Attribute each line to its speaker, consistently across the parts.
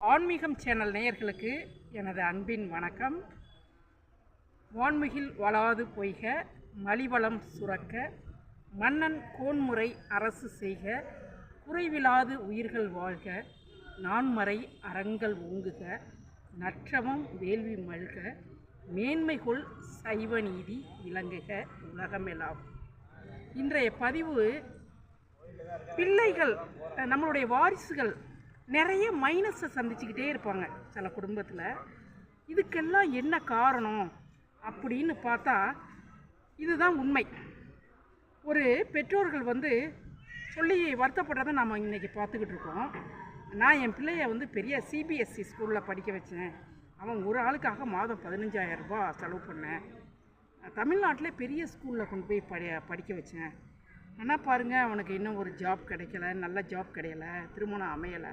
Speaker 1: ஆன்மீகம் சேனல் நேயர்களுக்கு எனது அன்பின் வணக்கம். வான்மிகில் வளாது பொய்க மலிவளம் சுரக்க மன்னன் கோன்முறை அரசு செய்க குறைவிலாது உயிர்கள் வாழ்க நான்மறை அறங்கள் ஓங்குக நற்றவம் வேள்வி மழ்க மேன்மைகொள் சைவ நீதி விளங்குக உலகமெல்லாம் இன்றைய பதிவு பிள்ளைகள் நம்மளுடைய வாரிசுகள் நிறைய மைனஸை சந்திச்சுக்கிட்டே இருப்பாங்க சில குடும்பத்தில். இதுக்கெல்லாம் என்ன காரணம் அப்படின்னு பார்த்தா இதுதான் உண்மை. ஒரு பெற்றோர்கள் வந்து சொல்லி வருத்தப்படுறதை நாம் இன்றைக்கி பார்த்துக்கிட்டு இருக்கோம். நான் என் பிள்ளைய வந்து பெரிய சிபிஎஸ்சி ஸ்கூலில் படிக்க வச்சேன். அவன் ஒரு ஆளுக்காக மாதம் பதினஞ்சாயிரம் ரூபாய் செலவு பண்ணேன். தமிழ்நாட்டிலே பெரிய ஸ்கூலில் கொண்டு போய் படி படிக்க வச்சேன். ஆனால் பாருங்கள் அவனுக்கு இன்னும் ஒரு ஜாப் கிடைக்கல நல்ல ஜாப் கிடையல திருமணம் அமையலை.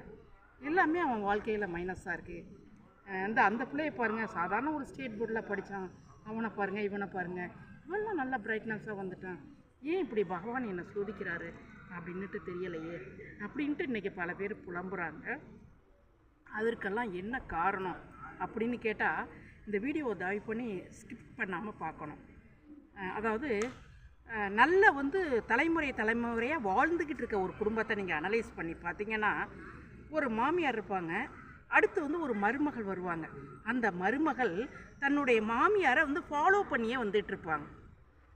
Speaker 1: எல்லாமே அவன் வாழ்க்கையில் மைனஸாக இருக்குது அந்த அந்த பிள்ளைய பாருங்கள் சாதாரண ஒரு ஸ்டேட் போர்டில் படித்தான் அவனை பாருங்கள் இவனை பாருங்கள் இவெல்லாம் நல்ல பிரைட்னஸாக வந்துட்டான். ஏன் இப்படி பகவான் என்னை சோதிக்கிறாரு அப்படின்னுட்டு தெரியலையே? அப்படின்ட்டு இன்றைக்கி பல பேர் புலம்புறாங்க. அதற்கெல்லாம் என்ன காரணம் அப்படின்னு கேட்டால் இந்த வீடியோவை தயவு பண்ணி ஸ்கிப் பண்ணாமல் பார்க்கணும். அதாவது நல்ல வந்து தலைமுறை தலைமுறையாக வாழ்ந்துக்கிட்டு இருக்க ஒரு குடும்பத்தை நீங்கள் அனலைஸ் பண்ணி பார்த்தீங்கன்னா ஒரு மாமியார் இருப்பாங்க. அடுத்து வந்து ஒரு மருமகள் வருவாங்க. அந்த மருமகள் தன்னுடைய மாமியாரை வந்து ஃபாலோ பண்ணியே வந்துட்டு இருப்பாங்க.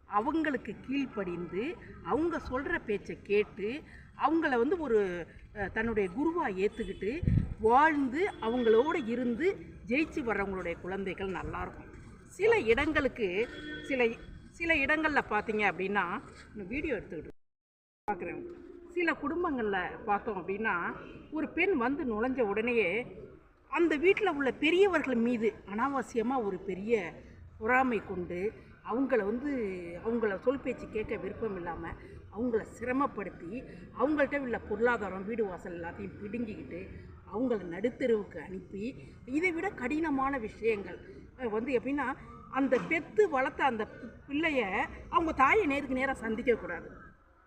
Speaker 1: அவங்களுக்கு கீழ்ப்படிந்து அவங்க சொல்கிற பேச்சை கேட்டு அவங்கள வந்து ஒரு தன்னுடைய குருவாக ஏற்றுக்கிட்டு வாழ்ந்து அவங்களோட இருந்து ஜெயிச்சு வர்றவங்களுடைய குழந்தைகள் நல்லாயிருக்கும் சில இடங்களுக்கு சில சில இடங்களில் பார்த்தீங்க அப்படின்னா வீடியோ எடுத்துக்கிட்டு பார்க்குறேன் சில குடும்பங்களில் பார்த்தோம் அப்படின்னா ஒரு பெண் வந்து நுழைஞ்ச உடனேயே அந்த வீட்டில் உள்ள பெரியவர்கள் மீது அனாவசியமாக ஒரு பெரிய பொறாமை கொண்டு அவங்கள வந்து அவங்கள சொல் பேச்சு கேட்க விருப்பம் இல்லாமல் அவங்கள சிரமப்படுத்தி அவங்கள்ட்ட உள்ள பொருளாதாரம் வீடு வாசல் எல்லாத்தையும் பிடுங்கிக்கிட்டு அவங்கள நடுத்தெருவுக்கு அனுப்பி இதை விட கடினமான விஷயங்கள். வந்து எப்படின்னா அந்த பெத்து வளர்த்த அந்த பிள்ளைய அவங்க தாயை நேருக்கு நேராக சந்திக்கக்கூடாது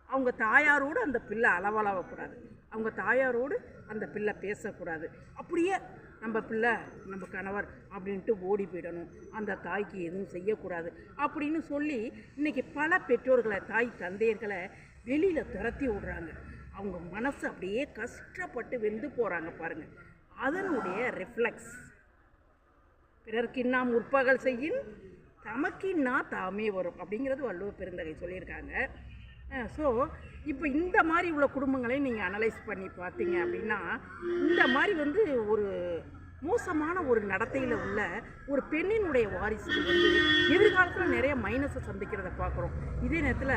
Speaker 1: அவங்க தாயாரோடு அந்த பிள்ளை அளவளவக்கூடாது. அவங்க தாயாரோடு அந்த பிள்ளை பேசக்கூடாது. அப்படியே நம்ம பிள்ளை நம்ம கணவர் அப்படின்ட்டு ஓடி போயிடணும். அந்த தாய்க்கு எதுவும் செய்யக்கூடாது. அப்படின்னு சொல்லி இன்றைக்கி பல பெற்றோர்களை தாய் தந்தையர்களை வெளியில் துரத்தி விடுறாங்க. அவங்க மனசு அப்படியே கஷ்டப்பட்டு வெந்து போகிறாங்க பாருங்கள் அதனுடைய ரிஃப்ளெக்ஸ் பிறர்க்கின்னா முற்பகல் செய்யின் தமக்கின்னா தாமே வரும் அப்படிங்கிறது வள்ளுவர் பெருந்தகை சொல்லியிருக்காங்க. ஸோ இப்போ இந்த மாதிரி உள்ள குடும்பங்களையும் நீங்கள் அனலைஸ் பண்ணி பார்த்தீங்க அப்படின்னா இந்த மாதிரி வந்து ஒரு மோசமான ஒரு நடத்தையில் உள்ள ஒரு பெண்ணினுடைய வாரிசுகள் வந்து எதிர்காலத்தில் நிறைய மைனஸை சந்திக்கிறத பார்க்குறோம். இதே நேரத்தில்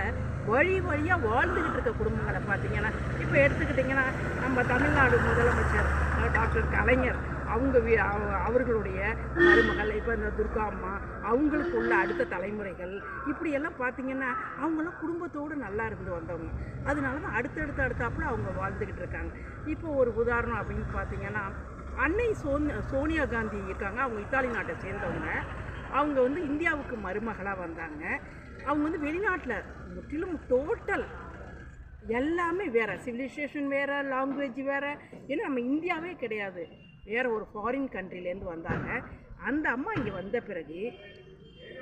Speaker 1: வழி வழியாக வாழ்ந்துக்கிட்டு இருக்க குடும்பங்களை பார்த்தீங்கன்னா இப்போ எடுத்துக்கிட்டிங்கன்னா நம்ம தமிழ்நாடு முதலமைச்சர் டாக்டர் கலைஞர் அவங்க வீ- அவர்களுடைய மருமகள் இப்போ இந்த துர்கா அம்மா அவங்களுக்கு உள்ள அடுத்த தலைமுறைகள் இப்படியெல்லாம் பார்த்தீங்கன்னா அவங்களாம் குடும்பத்தோடு நல்லா இருந்து வந்தவங்க. அதனால தான் அடுத்தடுத்து அடுத்தாப்புல அவங்க வாழ்ந்துக்கிட்டு இருக்காங்க. இப்போ ஒரு உதாரணம் அப்படின்னு பார்த்தீங்கன்னா அன்னை சோன் சோனியா காந்தி இருக்காங்க. அவங்க இத்தாலி நாட்டை சேர்ந்தவங்க. அவங்க வந்து இந்தியாவுக்கு மருமகளாக வந்தாங்க. அவங்க வந்து வெளிநாட்டில் முற்றிலும் டோட்டல் எல்லாமே வேறு. சிவிலைசேஷன் வேறு லாங்குவேஜ் வேறு. ஏன்னா நம்ம இந்தியாவே கிடையாது. வேறு ஒரு ஃபாரின் கண்ட்ரிலேருந்து வந்தாங்க. அந்த அம்மா இங்கே வந்த பிறகு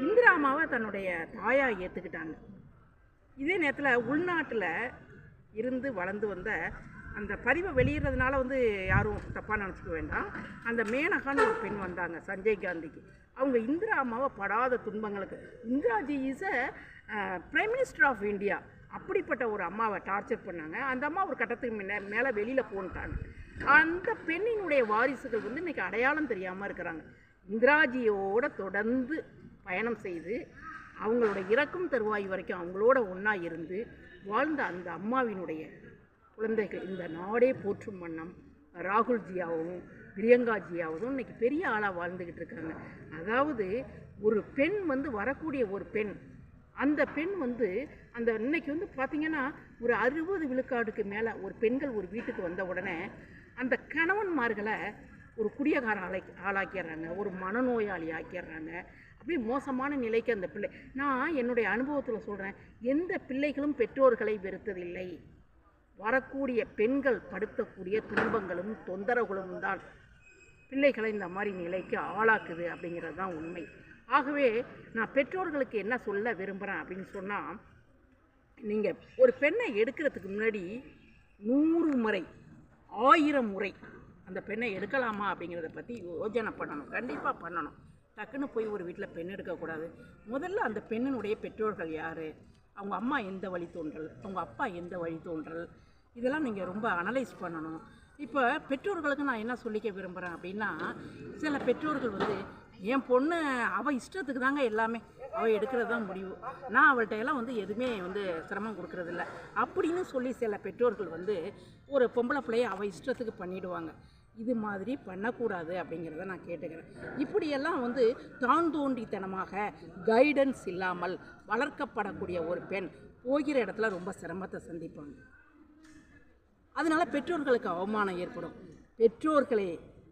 Speaker 1: இந்திரா அம்மாவை தன்னுடைய தாயாக ஏற்றுக்கிட்டாங்க இதே நேரத்தில் உள்நாட்டில் இருந்து வளர்ந்து வந்த அந்த பதிவை வெளியிடுறதுனால வந்து யாரும் தப்பாக நினச்சிக்க வேண்டாம். அந்த மேனகான்னு ஒரு பெண் வந்தாங்க சஞ்சய் காந்திக்கு. அவங்க இந்திரா அம்மாவை படாத துன்பங்களுக்கு. Indiraji is a prime minister of India அப்படிப்பட்ட ஒரு அம்மாவை டார்ச்சர் பண்ணாங்க. அந்த அம்மா ஒரு கட்டத்துக்கு முன்ன மேலே வெளியில் போன்ட்டாங்க. அந்த பெண்ணினுடைய வாரிசுகள் வந்து இன்றைக்கி அடையாளம் தெரியாமல் இருக்கிறாங்க. இந்திராஜியோட தொடர்ந்து பயணம் செய்து அவங்களோட இறக்கும் தருவாய் வரைக்கும் அவங்களோட ஒன்றா இருந்து வாழ்ந்த அந்த அம்மாவினுடைய குழந்தைகள் இந்த நாடே போற்றும் வண்ணம் ராகுல்ஜியாகவும் பிரியங்காஜியாகவும் இன்றைக்கி இன்னைக்கு பெரிய ஆளாக வாழ்ந்துக்கிட்டு இருக்காங்க. அதாவது ஒரு பெண் வந்து வரக்கூடிய ஒரு பெண் அந்த பெண் வந்து அந்த இன்னைக்கு வந்து பார்த்திங்கன்னா ஒரு அறுபது விழுக்காடுக்கு மேலே ஒரு பெண்கள் ஒரு வீட்டுக்கு வந்த உடனே அந்த கணவன்மார்களை ஒரு குடியகார ஆளை ஆளாக்கிடுறாங்க ஒரு மனநோயாளி ஆக்கிடுறாங்க. அப்படி மோசமான நிலைக்கு அந்த பிள்ளை நான் என்னுடைய அனுபவத்தில் சொல்கிறேன் எந்த பிள்ளைகளும் பெற்றோர்களை வெறுத்ததில்லை. வரக்கூடிய பெண்கள் படுத்தக்கூடிய துன்பங்களும் தொந்தரவுகளும் தான் பிள்ளைகளை இந்த மாதிரி நிலைக்கு ஆளாக்குது அப்படிங்கிறது தான் உண்மை. ஆகவே நான் பெற்றோர்களுக்கு என்ன சொல்ல விரும்புகிறேன் அப்படின்னு சொன்னால் நீங்கள் ஒரு பெண்ணை எடுக்கிறதுக்கு முன்னாடி நூறு முறை ஆயிரம் முறை அந்த பெண்ணை எடுக்கலாமா அப்படிங்கிறத பற்றி யோஜனை பண்ணணும். கண்டிப்பாக பண்ணணும். டக்குன்னு போய் ஒரு வீட்டில் பெண் எடுக்கக்கூடாது முதல்ல அந்த பெண்ணினுடைய பெற்றோர்கள் யார்? அவங்க அம்மா எந்த வழி தோன்றல்? அவங்க அப்பா எந்த வழி தோன்றல்? இதெல்லாம் நீங்கள் ரொம்ப அனலைஸ் பண்ணணும். இப்போ பெற்றோர்களுக்கு நான் என்ன சொல்லிக்க விரும்புகிறேன் அப்படின்னா சில பெற்றோர்கள் வந்து என் பொண்ணு அவள் இஷ்டத்துக்கு தாங்க எல்லாமே. அவள் எடுக்கிறது தான் முடிவு. நான் அவள்கிட்ட எல்லாம் வந்து எதுவுமே வந்து சிரமம் கொடுக்கறதில்ல. அப்படின்னு சொல்லி சில பெற்றோர்கள் வந்து ஒரு பொம்பளை பிள்ளைய அவள் இஷ்டத்துக்கு பண்ணிவிடுவாங்க இது மாதிரி பண்ணக்கூடாது அப்படிங்கிறத நான் கேட்டுக்கிறேன். இப்படியெல்லாம் வந்து தான் தோண்டித்தனமாக கைடன்ஸ் இல்லாமல் வளர்க்கப்படக்கூடிய ஒரு பெண் போகிற இடத்துல ரொம்ப சிரமத்தை சந்திப்பாங்க. அதனால் பெற்றோர்களுக்கு அவமானம் ஏற்படும். பெற்றோர்களே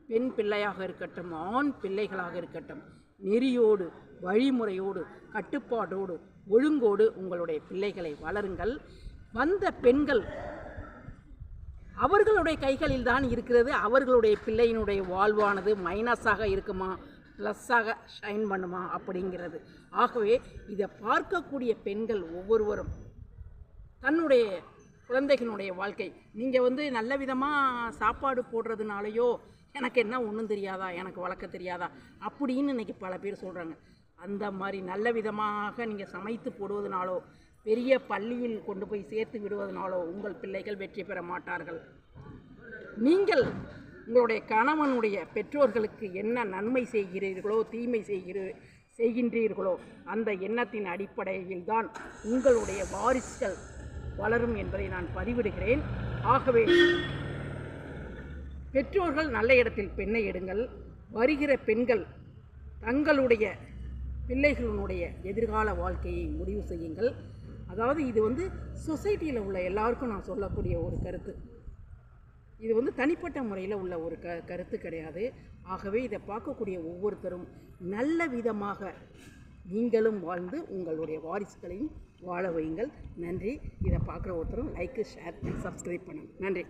Speaker 1: பெண் பிள்ளையாக இருக்கட்டும் ஆண் பிள்ளைகளாக இருக்கட்டும் நெறியோடு வழிமுறையோடு கட்டுப்பாடோடு ஒழுங்கோடு உங்களுடைய பிள்ளைகளை வளருங்கள். வந்த பெண்கள் அவர்களுடைய கைகளில் தான் இருக்கிறது. அவர்களுடைய பிள்ளையினுடைய வாழ்வானது மைனஸாக இருக்குமா? ப்ளஸ்ஸாக ஷைன் பண்ணுமா? அப்படிங்கிறது. ஆகவே இதை பார்க்கக்கூடிய பெண்கள் ஒவ்வொருவரும் தன்னுடைய குழந்தைகளுடைய வாழ்க்கை. நீங்கள் வந்து நல்ல விதமாக சாப்பாடு போடுறதுனாலையோ எனக்கு என்ன ஒன்றும் தெரியாதா? எனக்கு வளர்க்க தெரியாதா? அப்படின்னு இன்னைக்கு பல பேர் சொல்கிறாங்க அந்த மாதிரி நல்ல விதமாக நீங்கள் சமைத்து போடுவதனாலோ பெரிய பள்ளியில் கொண்டு போய் சேர்த்து விடுவதனாலோ உங்கள் பிள்ளைகள் வெற்றி பெற மாட்டார்கள். நீங்கள் உங்களுடைய கணவனுடைய பெற்றோர்களுக்கு என்ன நன்மை செய்கிறீர்களோ தீமை செய்கிற செய்கின்றீர்களோ அந்த எண்ணத்தின் அடிப்படையில் தான் உங்களுடைய வாரிசுகள் வளரும் என்பதை நான் பதிவிடுகிறேன். ஆகவே பெற்றோர்கள் நல்ல இடத்தில் பெண்ணை எடுங்கள். வருகிற பெண்கள் தங்களுடைய பிள்ளைகளினுடைய எதிர்கால வாழ்க்கையை முடிவு செய்யுங்கள். அதாவது இது வந்து சொசைட்டியில் உள்ள எல்லாருக்கும் நான் சொல்லக்கூடிய ஒரு கருத்து. இது வந்து தனிப்பட்ட முறையில் உள்ள ஒரு க கருத்து கிடையாது. ஆகவே இதை பார்க்கக்கூடிய ஒவ்வொருத்தரும் நல்ல விதமாக நீங்களும் வாழ்ந்து உங்களுடைய வாரிசுகளையும் வாழ வையுங்கள். நன்றி. இதை பார்க்குற ஒருத்தரும் லைக்கு ஷேர் சப்ஸ்கிரைப் பண்ணுங்கள் நன்றி.